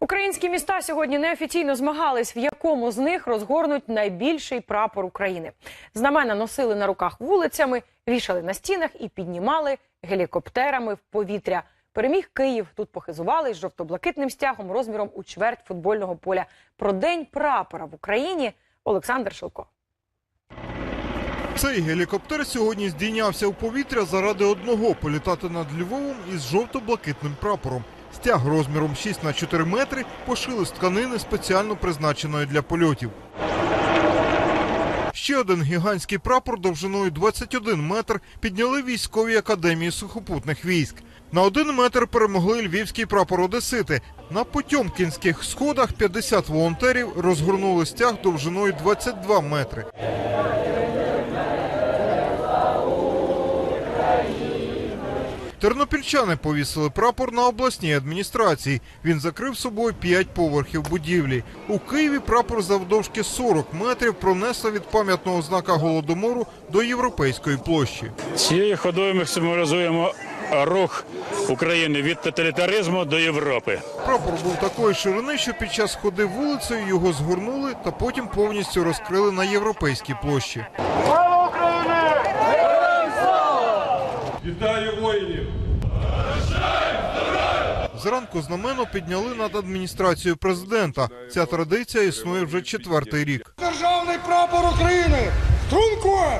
Українські міста сьогодні неофіційно змагались, в якому з них розгорнуть найбільший прапор України. Знамена носили на руках вулицями, вішали на стінах і піднімали гелікоптерами в повітря. Переміг Київ. Тут похизувались жовто-блакитним стягом розміром у чверть футбольного поля. Про день прапора в Україні Олександр Шилко. Цей гелікоптер сьогодні здійнявся в повітря заради одного політати над Львовом із жовто-блакитним прапором. Стяг розміром 6 на 4 метри пошили з тканини спеціально призначеної для польотів. Ще один гігантський прапор довжиною 21 метр підняли військові академії сухопутних військ. На один метр перемогли львівський прапор Одесити. На Потьомкінських сходах 50 волонтерів розгорнули стяг довжиною 22 метри. Тернопільчани повісили прапор на обласній адміністрації. Він закрив собою п'ять поверхів будівлі. У Києві прапор завдовжки 40 метрів пронесли від пам'ятного знака голодомору до європейської площі. Цією ходою ми символізуємо рух України від тоталітаризму до Європи. Прапор був такої ширини, що під час ходи вулицею його згорнули та потім повністю розкрили на європейській площі. Вітаю воїнів! Зранку знамено підняли над адміністрацією президента. Ця традиція існує вже четвертий рік. Державний прапор України! Струнко!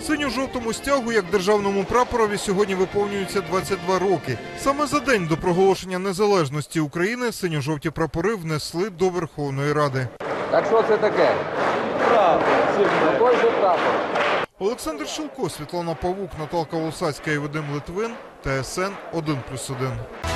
Синьо-жовтому стягу, як державному прапорові, сьогодні виповнюється 22 роки. Саме за день до проголошення незалежності України синьо-жовті прапори внесли до Верховної Ради. Так що це таке? Той же прапор. Олександр Шилко, Світлана Павук, Наталка Волосацька і Вадим Литвин. ТСН 1+,1.